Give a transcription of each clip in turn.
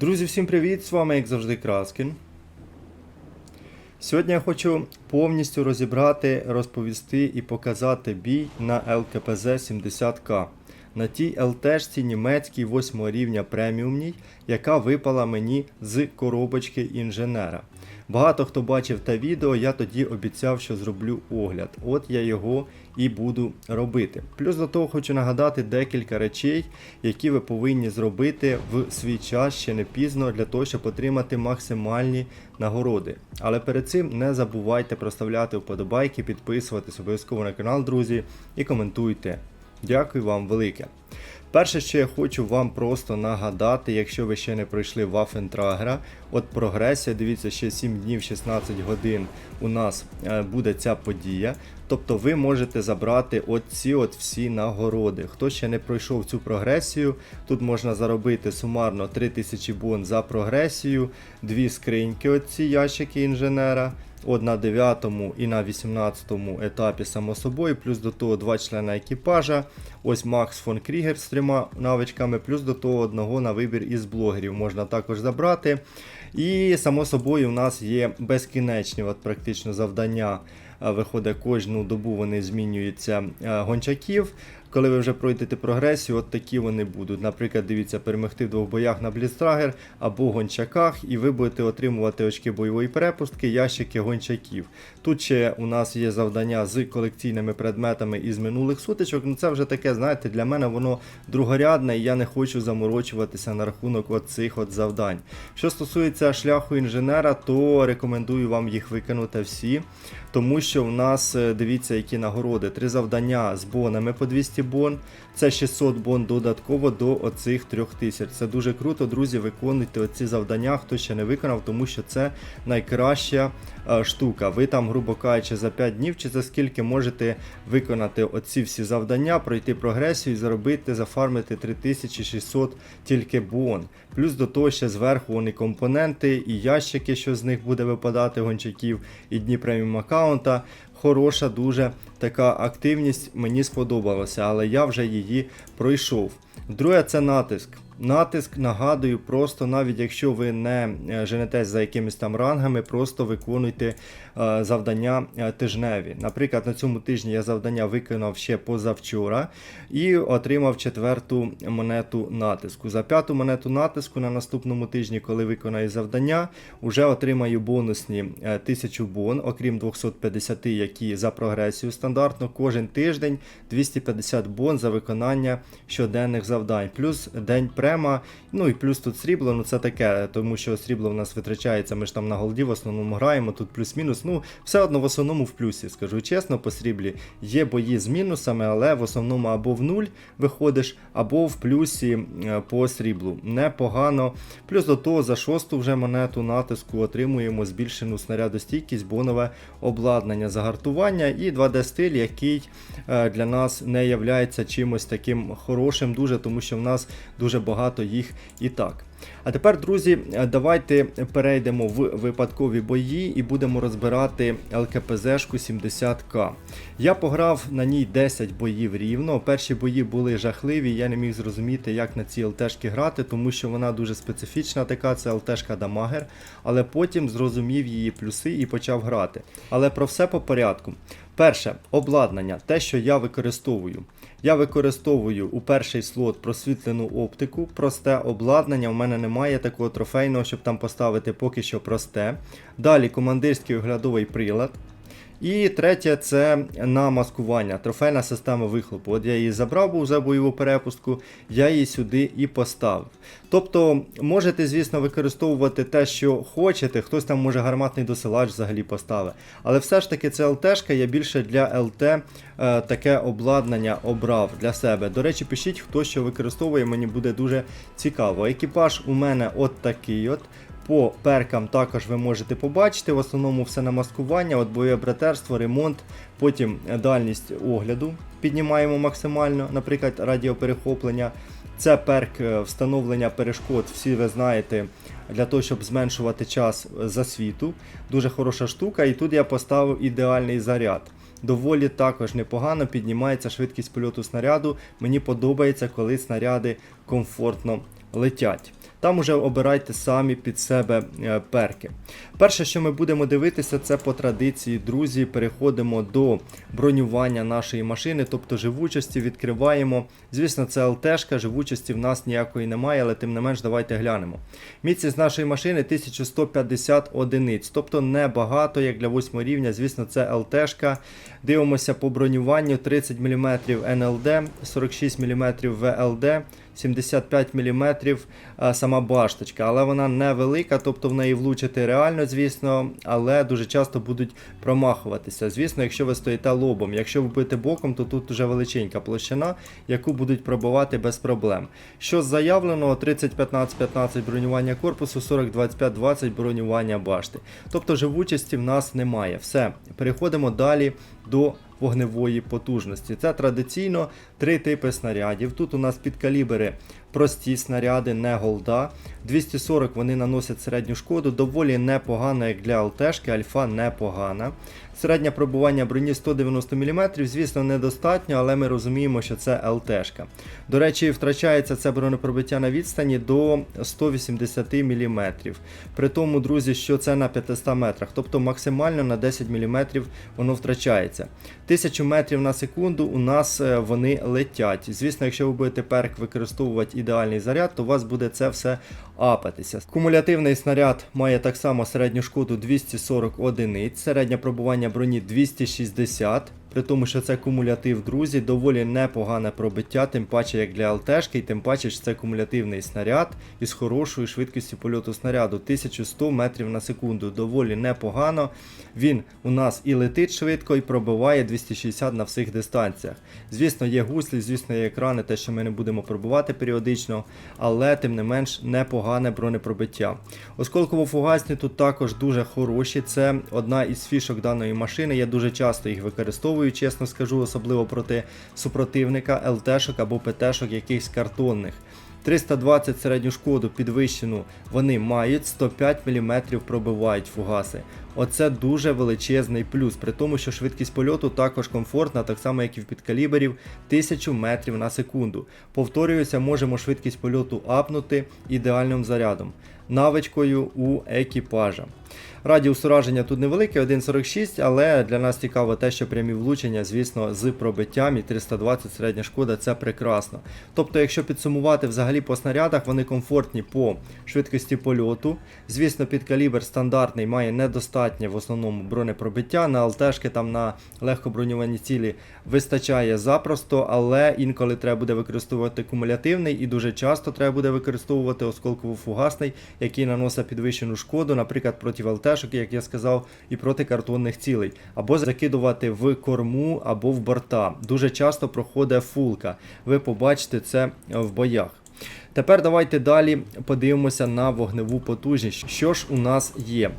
Друзі, всім привіт! З вами, як завжди, Краскін. Сьогодні я хочу повністю розібрати, розповісти і показати бій на ЛКПЗ 70К. На тій ЛТшці німецькій 8 рівня преміумній, яка випала мені з коробочки інженера. Багато хто бачив те відео, я тоді обіцяв, що зроблю огляд. От я його і буду робити. Плюс до того хочу нагадати декілька речей, які ви повинні зробити в свій час ще не пізно для того, щоб отримати максимальні нагороди. Але перед цим не забувайте проставляти вподобайки, підписуватись обов'язково на канал, друзі, і коментуйте. Дякую вам велике. Перше, що я хочу вам просто нагадати, якщо ви ще не пройшли Вафентрагера, от прогресія, дивіться, ще 7 днів, 16 годин у нас е, буде ця подія. Тобто ви можете забрати оці от всі нагороди. Хто ще не пройшов цю прогресію, тут можна заробити сумарно 3000 бон за прогресію, дві скриньки, оці ящики інженера. От на 9 і на 18 етапі само собою, плюс до того два члени екіпажа. Ось Макс фон Крігер з трьома навичками, плюс до того одного на вибір із блогерів можна також забрати. І само собою у нас є безкінечні от практично завдання. Е, Виходить, кожну добу вони змінюються е, гончаків. Коли ви вже пройдете прогресію, от такі вони будуть. Наприклад, дивіться, перемогти в двох боях на Блістрагер або гончаках, і ви будете отримувати очки бойової перепустки, ящики гончаків. Тут ще у нас є завдання з колекційними предметами із минулих сутичок. Ну це вже таке, знаєте, для мене воно другорядне, і я не хочу заморочуватися на рахунок от цих от завдань. Що стосується шляху інженера, то рекомендую вам їх виконати всі. Тому що в нас, е, дивіться, які нагороди. Три завдання з бонами по 200 бон. Це 600 бон додатково до оцих 3000. Це дуже круто, друзі. Виконуйте оці завдання, хто ще не виконав, тому що це найкраща е, штука. Ви там, грубо кажучи, за 5 днів чи за скільки можете виконати оці всі завдання, пройти прогресію і заробити, зафармити 3600 тільки бон. Плюс до того ще зверху вони компоненти і ящики, що з них буде випадати гончаків, і дні преміум аккаунта. Хороша, дуже така активність мені сподобалася, але я вже її пройшов. Друге, це натиск. Натиск, нагадую, просто навіть якщо ви не е, женетесь за якимись там рангами, просто виконуйте е, завдання е, тижневі. Наприклад, на цьому тижні я завдання виконав ще позавчора і отримав четверту монету натиску. За п'яту монету натиску на наступному тижні, коли виконаю завдання, вже отримаю бонусні 1000 бон, окрім 250, які за прогресію стандартно. Кожен тиждень 250 бон за виконання щоденних завдань, плюс день према, ну і плюс тут срібло, ну це таке, тому що срібло в нас витрачається, ми ж там на голді в основному граємо, тут плюс-мінус. Ну, все одно в основному в плюсі, скажу чесно, по сріблі. Є бої з мінусами, але в основному або в нуль виходиш, або в плюсі е, по сріблу. Непогано. Плюс до того за шосту вже монету натиску отримуємо збільшену снарядостійкість, бонове обладнання загартування і 2D-стиль, який е, для нас не являється чимось таким хорошим, дуже, тому що в нас дуже багато їх і так. А тепер, друзі, е, давайте перейдемо в випадкові бої і будемо розбирати ЛКПЗшку 70К. Я пограв на ній 10 боїв рівно. Перші бої були жахливі, я не міг зрозуміти, як на цій ЛТшки грати, тому що вона дуже специфічна, така це ЛТшка Дамагер. Але потім зрозумів її плюси і почав грати. Але про все по порядку. Перше, обладнання, те, що я використовую. Я використовую у перший слот просвітлену оптику, просте обладнання. У мене немає такого трофейного, щоб там поставити поки що просте. Далі командирський оглядовий прилад. І третє це на маскування, трофейна система вихлопу. От я її забрав був за бойову перепустку, я її сюди і поставив. Тобто можете, звісно, використовувати те, що хочете, хтось там може гарматний досилач взагалі поставить. Але все ж таки це ЛТшка, я більше для ЛТ е, таке обладнання обрав для себе. До речі, пишіть, хто що використовує, мені буде дуже цікаво. Екіпаж у мене от такий от. По перкам також ви можете побачити, в основному все на маскування, от бойове братерство, ремонт, потім дальність огляду піднімаємо максимально, наприклад, радіоперехоплення. Це перк е, встановлення перешкод, всі ви знаєте, для того, щоб зменшувати час засвіту. Дуже хороша штука, і тут я поставив ідеальний заряд. Доволі також непогано піднімається швидкість польоту снаряду. Мені подобається, коли снаряди комфортно летять. Там уже обирайте самі під себе е, перки. Перше, що ми будемо дивитися, це по традиції, друзі, переходимо до бронювання нашої машини, тобто живучості відкриваємо. Звісно, це ЛТшка, живучості в нас ніякої немає, але тим не менш давайте глянемо. Міцність нашої машини 1150 одиниць, тобто небагато, як для 8 рівня. Звісно, це ЛТшка. Дивимося по бронюванню 30 мм НЛД, 46 мм ВЛД. 75 мм сама башточка, але вона невелика, тобто в неї влучити реально, звісно, але дуже часто будуть промахуватися. Звісно, якщо ви стоїте лобом. Якщо ви будете боком, то тут вже величенька площина, яку будуть пробивати без проблем. Що з заявленого 30-15-15 бронювання корпусу, 40-25-20 бронювання башти. Тобто живучості в нас немає. Все, переходимо далі до вогневої потужності. Це традиційно три типи снарядів. Тут у нас підкалібери прості снаряди, не голда. 240 вони наносять середню шкоду, доволі непогано, як для ЛТшки, альфа непогана. Середнє пробування броні 190 мм, звісно, недостатньо, але ми розуміємо, що це ЛТшка. До речі, втрачається це бронепробиття на відстані до 180 мм. При тому, друзі, що це на 500 метрах, тобто максимально на 10 мм воно втрачається. 1000 метрів на секунду у нас е, вони летять. Звісно, якщо ви будете перк використовувати ідеальний заряд, то у вас буде це все апатися. Кумулятивний снаряд має так само середню шкоду 240 одиниць, середнє пробування броні 260. При тому, що це кумулятив, друзі, доволі непогане пробиття, тим паче як для ЛТшки, і тим паче що це кумулятивний снаряд із хорошою швидкістю польоту снаряду 1100 метрів на секунду. Доволі непогано. Він у нас і летить швидко, і пробиває 260 на всіх дистанціях. Звісно, є гуслі, звісно, є екрани, те, що ми не будемо пробивати періодично, але тим не менш непогане бронепробиття. Осколково-фугасні тут також дуже хороші. Це одна із фішок даної машини. Я дуже часто їх використовую, чесно скажу, особливо проти супротивника, ЛТшок або ПТшок якихось картонних. 320 середню шкоду підвищену вони мають, 105 мм пробивають фугаси. Оце дуже величезний плюс, при тому, що швидкість польоту також комфортна, так само як і в підкаліберів 1000 метрів на секунду. Повторююся, можемо швидкість польоту апнути ідеальним зарядом, навичкою у екіпажа. Радіус ураження тут невеликий, 1,46, але для нас цікаво те, що прямі влучення, звісно, з пробиттям і 320 середня шкода це прекрасно. Тобто, якщо підсумувати взагалі по снарядах, вони комфортні по швидкості польоту. Звісно, підкалібр стандартний має недостатнє в основному бронепробиття. На ЛТшки там на легко броньовані цілі вистачає запросто, але інколи треба буде використовувати кумулятивний і дуже часто треба буде використовувати осколково-фугасний, який наносить підвищену шкоду, наприклад, проти ЛТшок, як я сказав, і проти картонних цілей, або закидувати в корму або в борта. Дуже часто проходить фулка. Ви побачите це в боях. Тепер давайте далі подивимося на вогневу потужність. Що ж у нас є?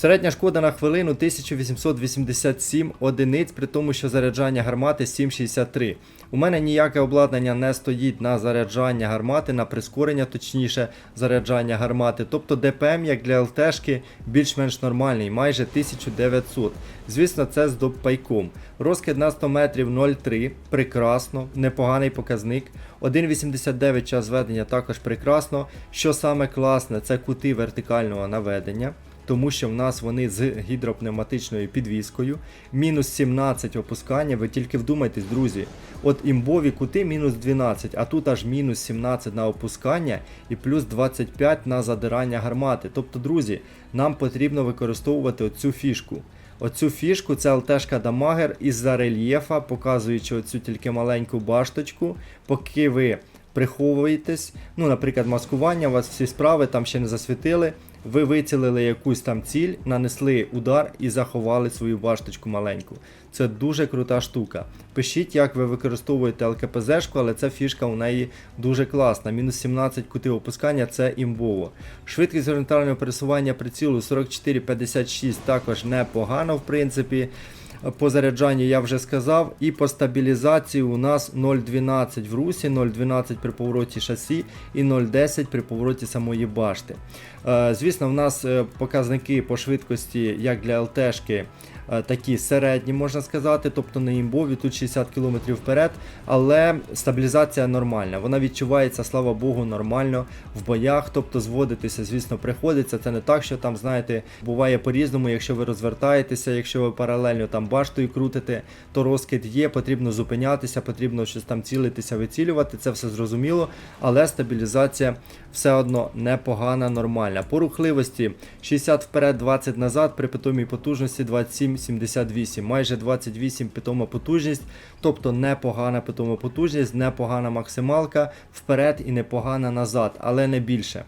Середня шкода на хвилину 1887 одиниць, при тому, що заряджання гармати 763. У мене ніяке обладнання не стоїть на заряджання гармати, на прискорення, точніше, заряджання гармати. Тобто ДПМ, як для ЛТшки, більш-менш нормальний, майже 1900. Звісно, це з допайком. Розкид на 100 метрів 0,3, прекрасно, непоганий показник. 1,89 час зведення також прекрасно. Що саме класне, це кути вертикального наведення тому що в нас вони з гідропневматичною підвіскою. Мінус 17 опускання, ви тільки вдумайтесь, друзі. От імбові кути мінус 12, а тут аж мінус 17 на опускання і плюс 25 на задирання гармати. Тобто, друзі, нам потрібно використовувати оцю фішку. Оцю фішку це ЛТшка Дамагер із-за рельєфа, показуючи оцю тільки маленьку башточку, поки ви приховуєтесь. Ну, наприклад, маскування, у вас всі справи там ще не засвітили. Ви вицілили якусь там ціль, нанесли удар і заховали свою башточку маленьку. Це дуже крута штука. Пишіть, як ви використовуєте ЛКПЗ-шку, але ця фішка у неї дуже класна. Мінус 17 кутів опускання це імбово. Швидкість горизонтального пересування прицілу 44-56 також непогано, в принципі. По заряджанню я вже сказав. І по стабілізації у нас 0,12 в русі, 0,12 при повороті шасі і 0,10 при повороті самої башти. Е, Звісно, в нас е, показники по швидкості, як для ЛТшки, е, такі середні, можна сказати, тобто не імбові, тут 60 км вперед, але стабілізація нормальна. Вона відчувається, слава Богу, нормально в боях, тобто зводитися, звісно, приходиться. Це не так, що там, знаєте, буває по-різному, якщо ви розвертаєтеся, якщо ви паралельно там баштою крутите, то розкид є, потрібно зупинятися, потрібно щось там цілитися, вицілювати, це все зрозуміло, але стабілізація все одно непогана, нормальна. По рухливості 60 вперед, 20 назад, при питомій потужності 27,78, майже 28 питома потужність, тобто непогана питома потужність, непогана максималка вперед і непогана назад, але не більше.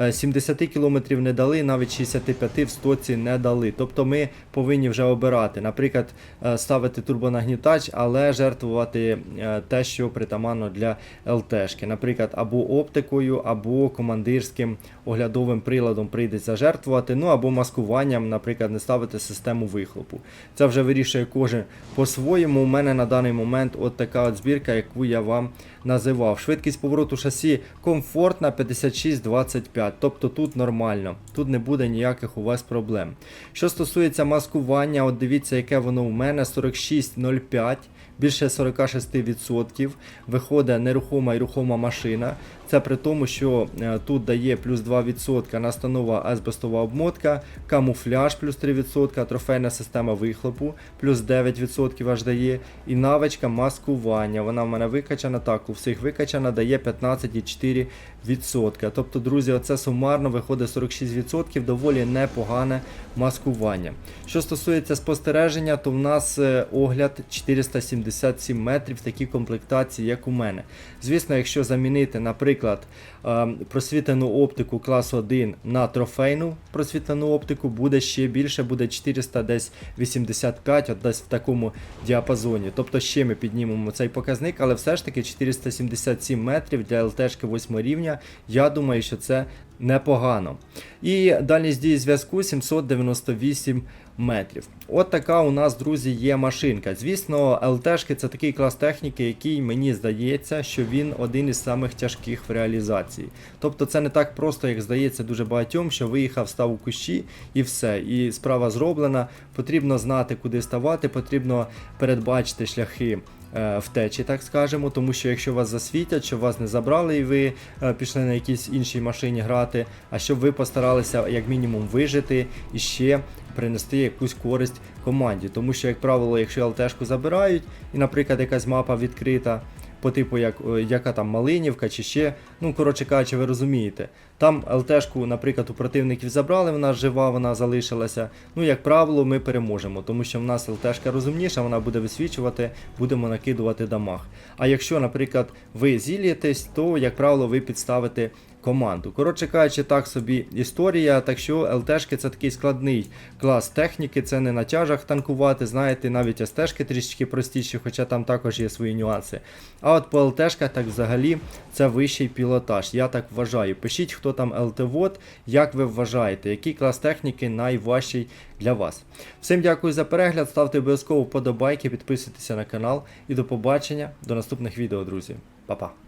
Е, 70 км не дали, навіть 65 в стоці не дали. Тобто ми повинні вже обирати, наприклад, е, ставити турбонагнітач, але жертвувати е, те, що притаманно для ЛТшки. Наприклад, або оптикою, або командирським оглядовим приладом прийдеться жертвувати, ну або маскуванням, наприклад, не ставити систему вихлопу. Це вже вирішує кожен по-своєму. У мене на даний момент от така от збірка, яку я вам називав. Швидкість повороту шасі комфортна 56-25, тобто тут нормально, тут не буде ніяких у вас проблем. Що стосується маскування, от дивіться, яке воно у мене 46,05. Більше 46% виходить нерухома і рухома машина. Це при тому, що е, тут дає плюс 2% настанова азбестова обмотка, камуфляж плюс 3%, трофейна система вихлопу плюс 9% аж дає. І навичка маскування. Вона в мене викачана так, у всіх викачана, дає 15,4%. Тобто, друзі, оце сумарно виходить 46%, доволі непогане маскування. Що стосується спостереження, то в нас е, огляд 477 метрів в такій комплектації, як у мене. Звісно, якщо замінити, наприклад, е, просвітлену оптику класу 1 на трофейну просвітлену оптику, буде ще більше, буде 485, от десь в такому діапазоні. Тобто ще ми піднімемо цей показник, але все ж таки 477 метрів для ЛТшки 8 рівня. Я думаю, що це непогано. І дальність дії зв'язку 798 метрів. От така у нас, друзі, є машинка. Звісно, ЛТшки це такий клас техніки, який мені здається, що він один із самих тяжких в реалізації. Тобто це не так просто, як здається дуже багатьом, що виїхав, став у кущі і все. І справа зроблена. Потрібно знати, куди ставати, потрібно передбачити шляхи. Е, Втечі, так скажемо, тому що якщо вас засвітять, щоб вас не забрали і ви е, пішли на якійсь іншій машині грати, а щоб ви постаралися як мінімум вижити і ще принести якусь користь команді. Тому що, як правило, якщо ЛТшку забирають, і, наприклад, якась мапа відкрита, по типу як, е, яка там Малинівка чи ще, ну коротше кажучи, ви розумієте. Там ЛТшку, наприклад, у противників забрали, вона жива, вона залишилася. Ну, як правило, ми переможемо, тому що в нас ЛТшка розумніша, вона буде висвічувати, будемо накидувати дамаг. А якщо, наприклад, ви зілієтесь, то, як правило, ви підставите команду. Коротше кажучи, так собі історія. Так що ЛТшки це такий складний клас техніки, це не на тяжах танкувати, знаєте, навіть СТшки трішечки простіші, хоча там також є свої нюанси. А от по ЛТшках так взагалі це вищий пілотаж. Я так вважаю. Пишіть, хто там ЛТВОД, як ви вважаєте, який клас техніки найважчий для вас. Всім дякую за перегляд, ставте обов'язково вподобайки, підписуйтеся на канал і до побачення до наступних відео, друзі. Па-па.